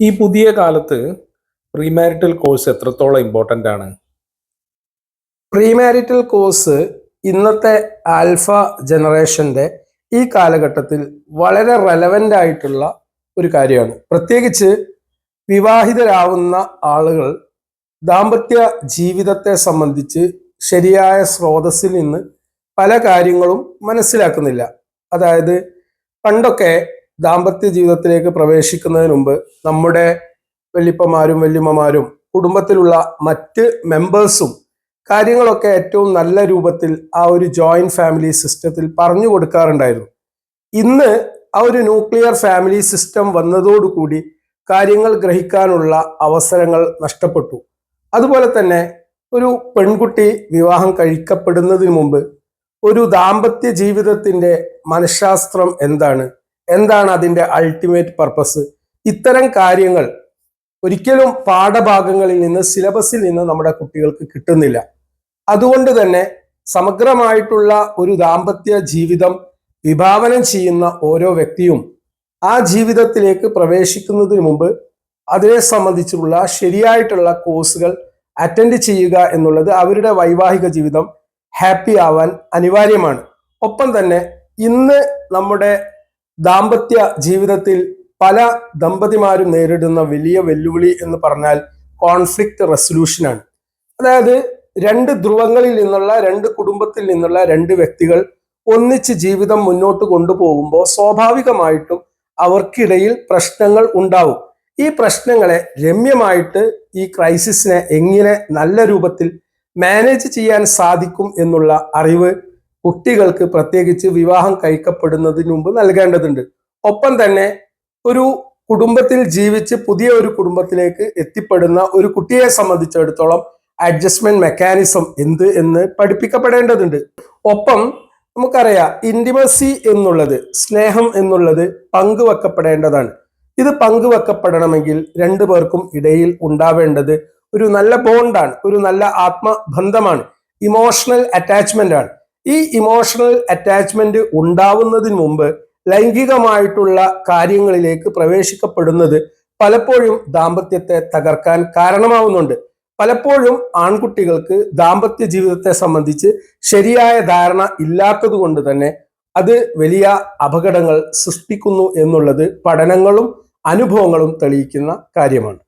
ഈ പുതിയ കാലത്ത് പ്രീമാരിറ്റൽ കോഴ്സ് എത്രത്തോളം ഇമ്പോർട്ടന്റ് ആണ്? പ്രീമാരിറ്റൽ കോഴ്സ് ഇന്നത്തെ ആൽഫ ജനറേഷന്റെ ഈ കാലഘട്ടത്തിൽ വളരെ റെലവന്റ് ആയിട്ടുള്ള ഒരു കാര്യമാണ്. പ്രത്യേകിച്ച് വിവാഹിതരാവുന്ന ആളുകൾ ദാമ്പത്യ ജീവിതത്തെ സംബന്ധിച്ച് ശരിയായ സ്രോതസ്സിൽ നിന്ന് പല കാര്യങ്ങളും മനസ്സിലാക്കുന്നില്ല. അതായത് പണ്ടൊക്കെ ദാമ്പത്യ ജീവിതത്തിലേക്ക് പ്രവേശിക്കുന്നതിന് മുമ്പ് നമ്മുടെ വല്യപ്പമാരും വല്യമ്മമാരും കുടുംബത്തിലുള്ള മറ്റ് മെമ്പേഴ്സും കാര്യങ്ങളൊക്കെ ഏറ്റവും നല്ല രൂപത്തിൽ ആ ഒരു ജോയിന്റ് ഫാമിലി സിസ്റ്റത്തിൽ പറഞ്ഞു കൊടുക്കാറുണ്ടായിരുന്നു. ഇന്ന് ആ ഒരു ന്യൂക്ലിയർ ഫാമിലി സിസ്റ്റം വന്നതോടുകൂടി കാര്യങ്ങൾ ഗ്രഹിക്കാനുള്ള അവസരങ്ങൾ നഷ്ടപ്പെട്ടു. അതുപോലെ തന്നെ ഒരു പെൺകുട്ടി വിവാഹം കഴിക്കപ്പെടുന്നതിന് മുമ്പ് ഒരു ദാമ്പത്യ ജീവിതത്തിന്റെ മനഃശാസ്ത്രം എന്താണ്? എന്താണ് അതിന്റെ അൾട്ടിമേറ്റ് പർപ്പസ് ഇത്തരം കാര്യങ്ങൾ ഒരിക്കലും പാഠഭാഗങ്ങളിൽ നിന്ന് സിലബസിൽ നിന്ന് നമ്മുടെ കുട്ടികൾക്ക് കിട്ടുന്നില്ല. അതുകൊണ്ട് തന്നെ സമഗ്രമായിട്ടുള്ള ഒരു ദാമ്പത്യ ജീവിതം വിഭാവനം ചെയ്യുന്ന ഓരോ വ്യക്തിയും ആ ജീവിതത്തിലേക്ക് പ്രവേശിക്കുന്നതിന് മുമ്പ് അതിനെ സംബന്ധിച്ചുള്ള ശരിയായിട്ടുള്ള കോഴ്സുകൾ അറ്റൻഡ് ചെയ്യുക എന്നുള്ളത് അവരുടെ വൈവാഹിക ജീവിതം ഹാപ്പി ആവാൻ അനിവാര്യമാണ്. ഒപ്പം തന്നെ ഇന്ന് നമ്മുടെ ദാമ്പത്യ ജീവിതത്തിൽ പല ദമ്പതിമാരും നേരിടുന്ന വലിയ വെല്ലുവിളി എന്ന് പറഞ്ഞാൽ കോൺഫ്ലിക്റ്റ് റെസൊല്യൂഷനാണ് അതായത് രണ്ട് ധ്രുവങ്ങളിൽ നിന്നുള്ള രണ്ട് കുടുംബത്തിൽ നിന്നുള്ള രണ്ട് വ്യക്തികൾ ഒന്നിച്ച് ജീവിതം മുന്നോട്ട് കൊണ്ടുപോകുമ്പോൾ സ്വാഭാവികമായിട്ടും അവർക്കിടയിൽ പ്രശ്നങ്ങൾ ഉണ്ടാവും. ഈ പ്രശ്നങ്ങളെ രമ്യമായിട്ട് ഈ ക്രൈസിസിനെ എങ്ങനെ നല്ല രൂപത്തിൽ മാനേജ് ചെയ്യാൻ സാധിക്കും എന്നുള്ള അറിവ് കുട്ടികൾക്ക് പ്രത്യേകിച്ച് വിവാഹം കഴിക്കപ്പെടുന്നതിന് മുമ്പ് നൽകേണ്ടതുണ്ട്. ഒപ്പം തന്നെ ഒരു കുടുംബത്തിൽ ജീവിച്ച് പുതിയ ഒരു കുടുംബത്തിലേക്ക് എത്തിപ്പെടുന്ന ഒരു കുട്ടിയെ സംബന്ധിച്ചിടത്തോളം അഡ്ജസ്റ്റ്മെന്റ് മെക്കാനിസം എന്ത് എന്ന് പഠിപ്പിക്കപ്പെടേണ്ടതുണ്ട്. ഒപ്പം നമുക്കറിയാം ഇന്റിമസി എന്നുള്ളത് സ്നേഹം എന്നുള്ളത് പങ്കുവെക്കപ്പെടേണ്ടതാണ്. ഇത് പങ്കുവെക്കപ്പെടണമെങ്കിൽ രണ്ടു പേർക്കും ഇടയിൽ ഉണ്ടാവേണ്ടത് ഒരു നല്ല ബോണ്ടാണ് ഒരു നല്ല ആത്മബന്ധമാണ്. ഇമോഷണൽ അറ്റാച്ച്മെന്റ് ആണ്. ഈ ഇമോഷണൽ അറ്റാച്ച്മെന്റ് ഉണ്ടാവുന്നതിന് മുമ്പ് ലൈംഗികമായിട്ടുള്ള കാര്യങ്ങളിലേക്ക് പ്രവേശിക്കപ്പെടുന്നത് പലപ്പോഴും ദാമ്പത്യത്തെ തകർക്കാൻ കാരണമാവുന്നുണ്ട്. പലപ്പോഴും ആൺകുട്ടികൾക്ക് ദാമ്പത്യ ജീവിതത്തെ സംബന്ധിച്ച് ശരിയായ ധാരണ ഇല്ലാത്തത് കൊണ്ട് തന്നെ അത് വലിയ അപകടങ്ങൾ സൃഷ്ടിക്കുന്നു എന്നുള്ളത് പഠനങ്ങളും അനുഭവങ്ങളും തെളിയിക്കുന്ന കാര്യമാണ്.